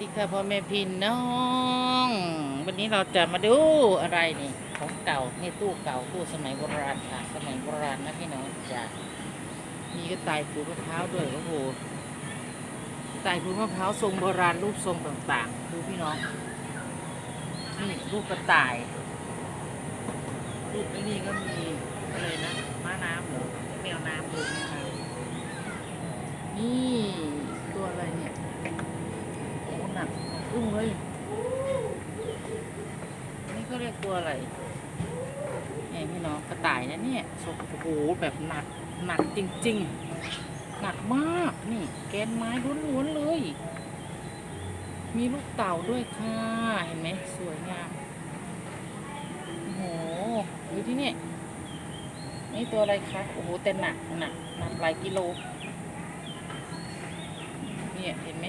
ดีค่ะพ่อแม่พี่น้อง วันนี้เราจะมาดูอะไรนี่ ของเก่าในตู้เก่าตู้สมัยโบราณค่ะ สมัยโบราณนะพี่น้องจ้ะมีกระต่ายขูดมะพร้าวด้วยโอ้โหกระต่ายขูดมะพร้าวทรงโบราณรูปทรงต่างๆ ดูพี่น้องนี่รูปกระต่าย รูปนี่ก็มีอะไรนะม้าน้ำหรือแมวน้ำดูแมวน้ำนี่ตัวอะไรเนี่ย โอ้หนักหนัก อึ้งเลยนี่เขาเรียกตัวอะไรเนี่ยพี่น้องกระต่ายนะเนี่ยโอ้โหแบบหนักหนักจริง ๆ หนักมากนี่ แกนไม้ล้วนๆเลย มีลูกเต่าด้วยค่ะเห็นไหมสวยงามโอ้โหดูที่นี่นี่ตัวอะไรคะโอ้โหแต่หนักหนักหนักหลายกิโลเนี่ยเห็นไหม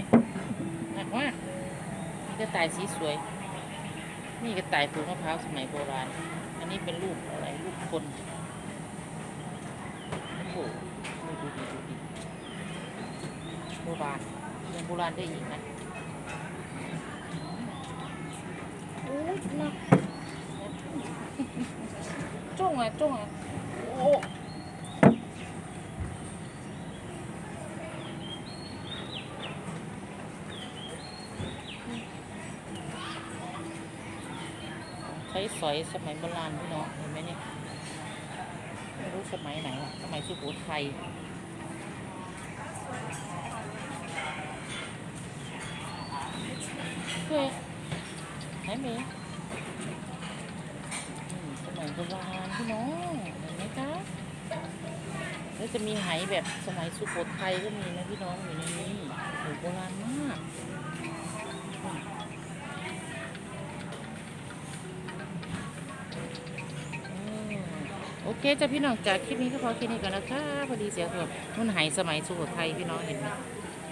กระต่ายสีสวย นี่กระต่ายปลูกมะพร้าวสมัยโบราณ อันนี้เป็นรูปอะไรรูปคนโอ้โหดูดูดีดูดีโบราณยังโบราณได้อีกนะโอ้ยนักจ้องอะจ้องอะโอ้ ใช้ สอยสมัยโบราณพี่น้องเห็นไหมเนี่ยไม่รู้สมัยไหนสมัยสุโขทัยเฮ้ยไหนเมย์อืมสมัยโบราณพี่น้องเห็นไหมคะแล้วจะมีไหแบบสมัยสุโขทัยก็มีนะพี่น้องอยู่ในนี้โบราณมาก โอเคจ้ะพี่น้องจากคลิปนี้ก็พอแค่นี้ก่อนนะคะพอดีเสียงแบบมันไหายสมัยสุโขทัยพี่น้องเห็นไหม